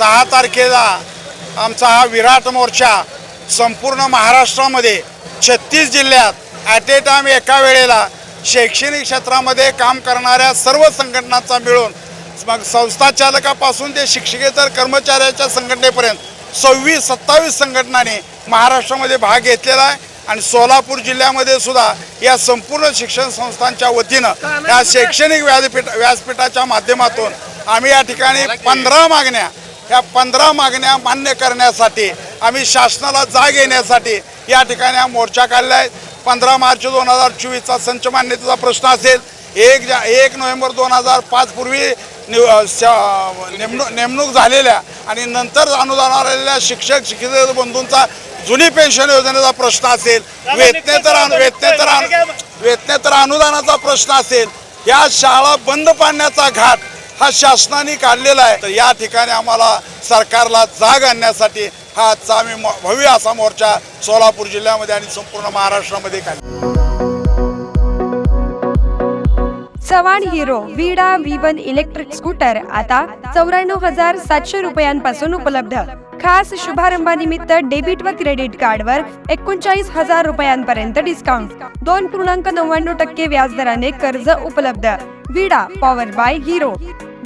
सहा तारखेला आमचा हा विराट मोर्चा संपूर्ण महाराष्ट्रामध्ये छत्तीस जिल्ह्यात ॲट ए टाईम एका वेळेला शैक्षणिक क्षेत्रामध्ये काम करणाऱ्या सर्व संघटनांचा मिळून मग संस्था चालकापासून ते शिक्षकेतर कर्मचाऱ्याच्या संघटनेपर्यंत सव्वीस सत्तावीस संघटनांनी महाराष्ट्रामध्ये भाग घेतलेला आहे. आणि सोलापूर जिल्ह्यामध्ये सुद्धा या संपूर्ण शिक्षण संस्थांच्या वतीनं या शैक्षणिक व्यासपीठ व्यासपीठाच्या माध्यमातून आम्ही या ठिकाणी पंधरा मागण्या या पंधरा मागण्या मान्य करण्यासाठी आम्ही शासनाला जाग येण्यासाठी या ठिकाणी हा मोर्चा काढला आहे. पंधरा मार्च दोन हजार चोवीसचा संच मान्यतेचा प्रश्न असेल. एक जा एक नोव्हेंबर दोन हजार पाचपूर्वी निव नेमणूक नेमणूक झालेल्या आणि नंतर अनुदान आलेल्या शिक्षक शिक्षित बंधूंचा जुनी पेन्शन योजनेचा प्रश्न असेल. वेतनेतर वेतनेतर वेतनेतर अनुदानाचा प्रश्न असेल. या शाळा बंद पाडण्याचा घाट हा शासनाने काढलेला आहे. तर या ठिकाणी आम्हाला सरकारला जाग आणण्यासाठी हा आजचा आम्ही भव्य असा मोर्चा सोलापूर जिल्ह्यामध्ये आणि संपूर्ण महाराष्ट्रामध्ये काढला. Chavan Hero Vida V one electric scooter आता चौऱ्याण्णव हजार सातशे रुपयांपासून उपलब्ध. खास शुभारंभानिमित्त डेबिट व क्रेडिट कार्डवर एकोणचाळीस हजार रुपयांपर्यंत डिस्काउंट दोन पूर्णांक नव्याण्णव टक्के व्याजदराने कर्ज उपलब्ध. विडा पॉवर बाय हिरो